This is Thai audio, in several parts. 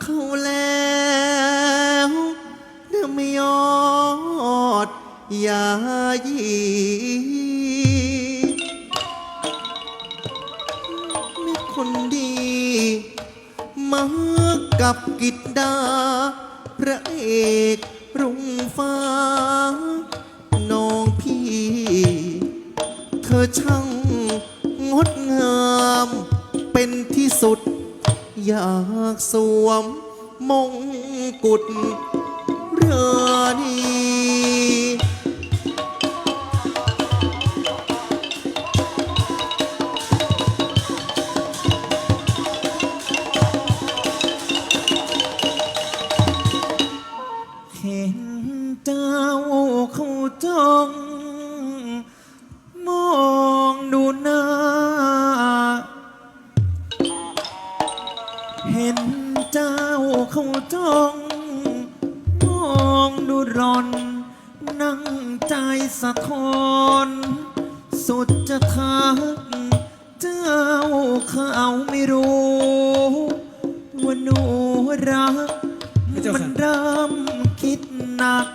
เขาแล้วเนื้อมยอดยายม่คนดี มากับกิจดา พระเอกรุ่งฟ้า น้องพี่ เธอช่าง อยากสวมมงกุฎราณี เห็นเจ้าเขาจ้องมองดูรอน นั่งใจสะท้อน สุดจะทัก เจ้าเขาไม่รู้ว่าหนูรัก มันเริ่มคิดหนัก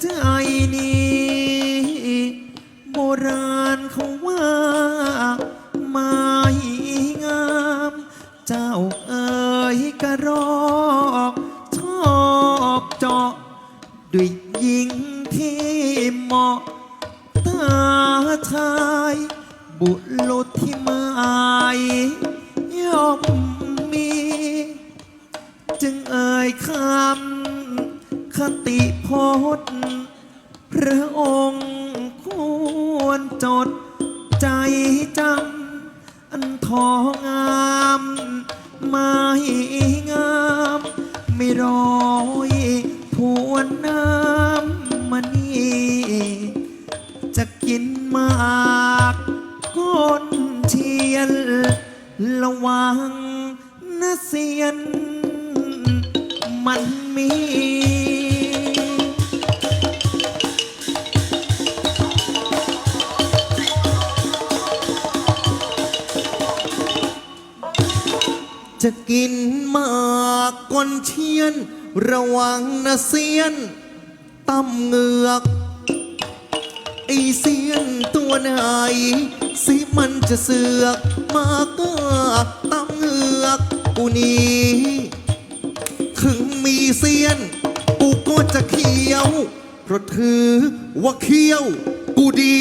ใจนี้ โบราณเขาว่าม่ง ยกระรอกชอบเจาะด้วยหญิงที่เหมาะตาชาย บุรุษที่หมายย่อมมี จึงเอ่ยคำคติพจน์พระองค์ควรจด ไม่งาม ไม่รอยทวนน้ำมันนี่จะกินมากก้นเทียน ระวังนะเสียน มันมี จะกินมากก้นเชียน ระวังนะเซียนตั้มเหงือกไอเซียนตัวไหนสิมันจะเสือก มาก็ตั้มเหงือกกูนี้ถึงมีเซียน กูก็จะเคี้ยว เพราะถือว่าเคี้ยว กูดี